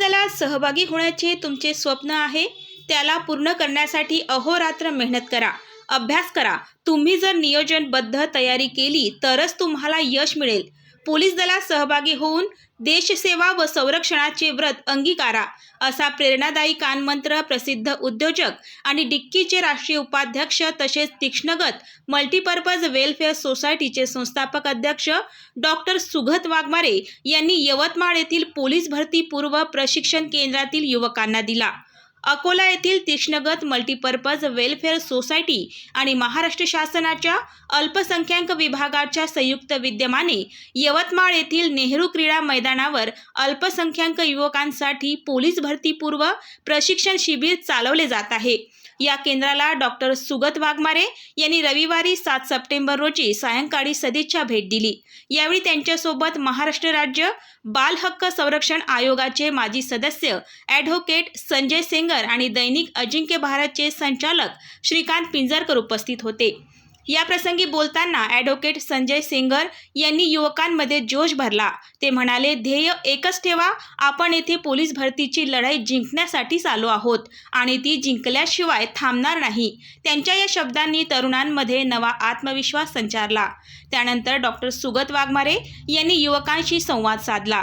दलात सहभागी होण्याचे तुमचे स्वप्न आहे त्याला पूर्ण करण्यासाठी अहोरात्र मेहनत करा. अभ्यास करा. तुम्ही जर नियोजनबद्ध तयारी केली तरच तुम्हाला यश मिळेल. पोलीस दलात सहभागी होऊन देशसेवा व संरक्षणाचे व्रत अंगीकारा असा प्रेरणादायी कानमंत्र प्रसिद्ध उद्योजक आणि डिक्कीचे राष्ट्रीय उपाध्यक्ष तसेच तीक्ष्णगत मल्टीपर्पज वेलफेअर सोसायटीचे संस्थापक अध्यक्ष डॉक्टर सुगत वाघमारे यांनी यवतमाळ येथील पोलीस भरती पूर्व प्रशिक्षण केंद्रातील युवकांना दिला. अकोला येथील तीक्ष्णगत मल्टीपर्पज वेलफेअर सोसायटी आणि महाराष्ट्र शासनाच्या अल्पसंख्याक विभागाच्या संयुक्त विद्यमाने यवतमाळ येथील नेहरू क्रीडा मैदानावर अल्पसंख्याक युवकांसाठी पोलीस भरतीपूर्व प्रशिक्षण शिबिर चालवले जात आहे. या केंद्राला डॉक्टर सुगत वाघमारे यांनी रविवारी सात सप्टेंबर रोजी सायंकाळी सदिच्छा भेट दिली. यावेळी त्यांच्यासोबत महाराष्ट्र राज्य बाल हक्क संरक्षण आयोगाचे माजी सदस्य ॲडव्होकेट संजय सिंग सिंगर आणि दैनिक अजिंक्य भारतचे संचालक श्रीकांत पिंजरकर उपस्थित होते. या प्रसंगी बोलताना ॲडव्होकेट संजय सेंगर यांनी युवकांमध्ये जोश भरला. ते म्हणाले ध्येय एकच ठेवा आपण येथे पोलीस भरतीची लढाई जिंकण्यासाठीच आलो आहोत आणि ती जिंकल्याशिवाय थांबणार नाही. त्यांच्या या शब्दांनी तरुणांमध्ये नवा आत्मविश्वास संचारला. त्यानंतर डॉक्टर सुगत वाघमारे यांनी युवकांशी संवाद साधला.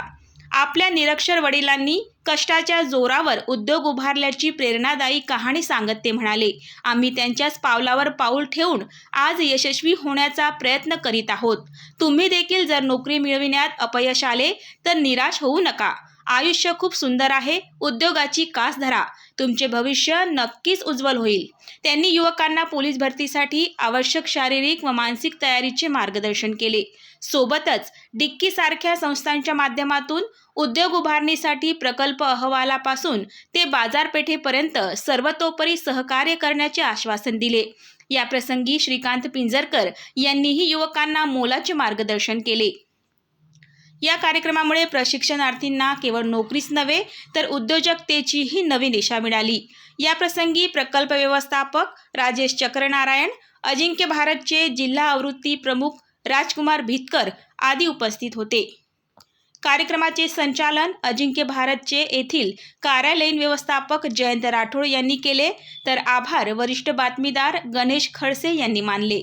आपल्या निरक्षर वडिलांनी कष्टाच्या जोरावर उद्योग उभारल्याची प्रेरणादायी कहाणी सांगत ते म्हणाले आम्ही त्यांच्याच पावलावर पाऊल ठेवून आज यशस्वी होण्याचा प्रयत्न करीत आहोत. तुम्ही देखील जर नोकरी मिळविण्यात अपयश आले तर निराश होऊ नका. आयुष्य खूप सुंदर आहे उद्योगाची कास धरा तुमचे भविष्य नक्कीच उज्ज्वल होईल. त्यांनी युवकांना पोलीस भरतीसाठी आवश्यक शारीरिक व मानसिक तयारीचे मार्गदर्शन केले. सोबतच डिक्कीसारख्या संस्थांच्या माध्यमातून उद्योग उभारणीसाठी प्रकल्प अहवालापासून ते बाजारपेठेपर्यंत सर्वतोपरी सहकार्य करण्याचे आश्वासन दिले. या प्रसंगी श्रीकांत पिंजरकर यांनीही युवकांना मोलाचे मार्गदर्शन केले. या कार्यक्रमामुळे प्रशिक्षणार्थींना केवळ नोकरीच नव्हे तर उद्योजकतेचीही नवी दिशा मिळाली. या प्रसंगी प्रकल्प व्यवस्थापक राजेश चक्रनारायण अजिंक्य भारतचे जिल्हा आवृत्ती प्रमुख राजकुमार भितकर आदी उपस्थित होते. कार्यक्रमाचे संचालन अजिंक्य भारतचे येथील कार्यालयीन व्यवस्थापक जयंत राठोड यांनी केले तर आभार वरिष्ठ बातमीदार गणेश खडसे यांनी मानले.